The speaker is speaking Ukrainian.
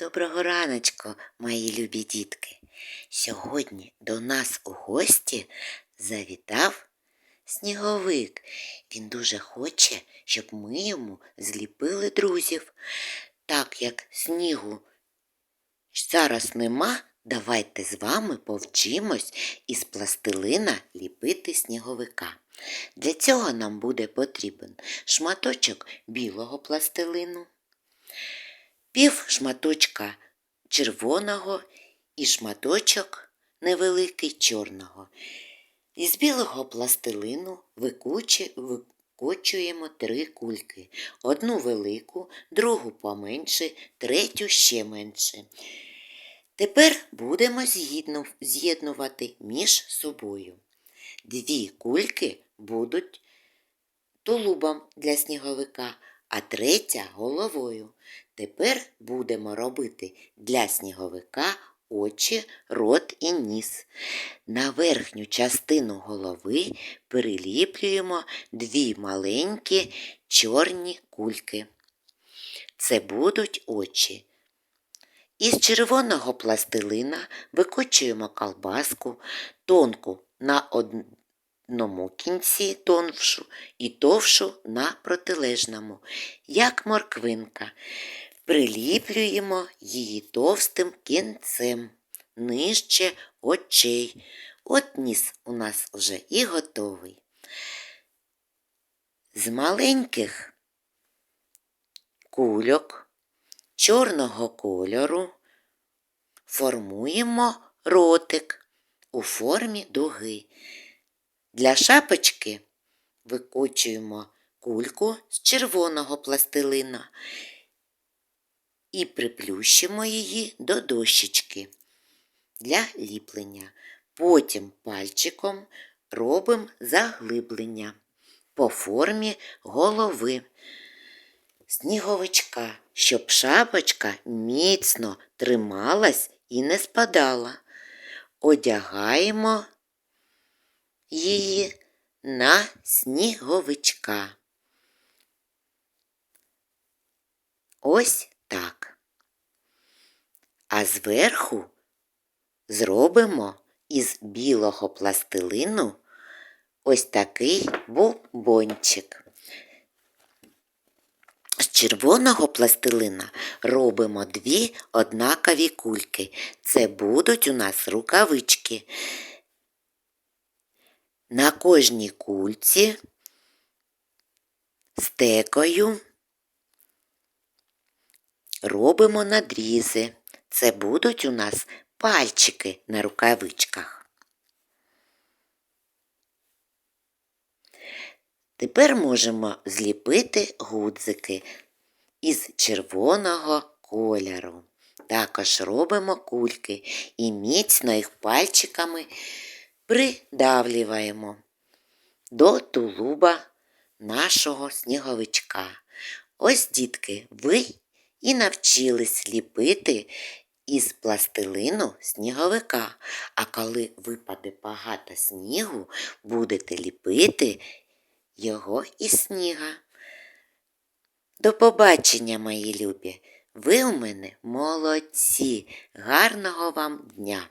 Доброго раночку, мої любі дітки. Сьогодні до нас у гості завітав сніговик. Він дуже хоче, щоб ми йому зліпили друзів. Так як снігу зараз нема, давайте з вами повчимось із пластилина ліпити сніговика. Для цього нам буде потрібен шматочок білого пластилину, пів шматочка червоного і шматочок невеликий чорного. Із білого пластилину викучі, викочуємо три кульки. Одну велику, другу поменше, третю ще менше. Тепер будемо з'єднувати між собою. Дві кульки будуть тулубом для сніговика, а третя головою. Тепер будемо робити для сніговика очі, рот і ніс. На верхню частину голови переліплюємо дві маленькі чорні кульки. Це будуть очі. Із червоного пластилина викочуємо колбаску тонку на одному кінці тоншу і товшу на протилежному, як морквинка. Приліплюємо її товстим кінцем нижче очей. От ніс у нас вже і готовий. З маленьких кульок чорного кольору формуємо ротик у формі дуги. Для шапочки викочуємо кульку з червоного пластилина і приплющимо її до дощечки для ліплення. Потім пальчиком робимо заглиблення по формі голови сніговичка, щоб шапочка міцно трималась і не спадала. Одягаємо її на сніговичка. Ось так. А зверху зробимо із білого пластилину ось такий бубончик. З червоного пластилина робимо дві однакові кульки. Це будуть у нас рукавички. На кожній кульці стекою робимо надрізи. Це будуть у нас пальчики на рукавичках. Тепер можемо зліпити гудзики із червоного кольору. Також робимо кульки і міцно їх пальчиками придавлюємо до тулуба нашого сніговичка. Ось, дітки, ви і навчились ліпити із пластилину сніговика. А коли випаде багато снігу, будете ліпити його із сніга. До побачення, мої любі! Ви у мене молодці! Гарного вам дня!